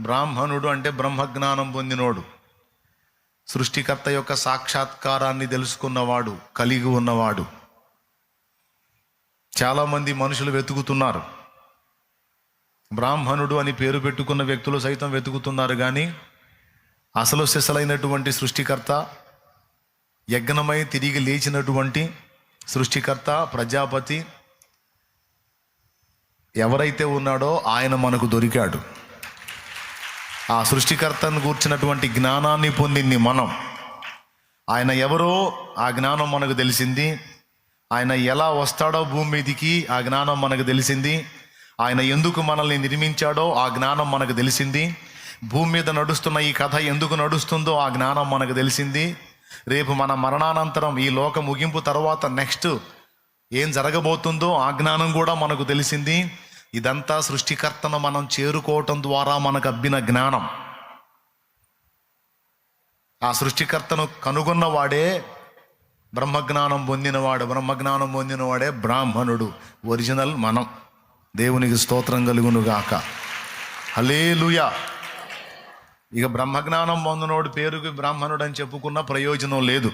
బ్రాహ్మణుడు అంటే బ్రహ్మజ్ఞానం పొందినోడు. సృష్టికర్త యొక్క సాక్షాత్కారాన్ని తెలుసుకున్నవాడు కలిగి ఉన్నవాడు. చాలామంది మనుషులు వెతుకుతున్నారు. బ్రాహ్మణుడు అని పేరు పెట్టుకున్న వ్యక్తులు సైతం వెతుకుతున్నారు కానీ అసలు సిసలైనటువంటి సృష్టికర్త యజ్ఞమై తిరిగి లేచినటువంటి సృష్టికర్త ప్రజాపతి ఎవరైతే ఉన్నాడో ఆయన మనకు దొరికాడు. ఆ సృష్టికర్తను కూర్చున్నటువంటి జ్ఞానాన్ని పొందింది మనం. ఆయన ఎవరో ఆ జ్ఞానం మనకు తెలిసింది. ఆయన ఎలా వస్తాడో భూమి మీదికి ఆ జ్ఞానం మనకు తెలిసింది. ఆయన ఎందుకు మనల్ని నిర్మించాడో ఆ జ్ఞానం మనకు తెలిసింది. భూమి మీద నడుస్తున్న ఈ కథ ఎందుకు నడుస్తుందో ఆ జ్ఞానం మనకు తెలిసింది. రేపు మన మరణానంతరం ఈ లోక ముగింపు తర్వాత నెక్స్ట్ ఏం జరగబోతుందో ఆ జ్ఞానం కూడా మనకు తెలిసింది. ఇదంతా సృష్టికర్తను మనం చేరుకోవటం ద్వారా మనకు అబ్బిన జ్ఞానం. ఆ సృష్టికర్తను కనుగొన్నవాడే బ్రహ్మజ్ఞానం పొందినవాడు బ్రహ్మజ్ఞానం పొందినవాడే బ్రాహ్మణుడు ఒరిజినల్ మనం. దేవునికి స్తోత్రం కలుగునుగాక. హలేలుయా ఇక బ్రహ్మజ్ఞానం పొందినోడు పేరుకి బ్రాహ్మణుడు అని చెప్పుకున్న ప్రయోజనం లేదు.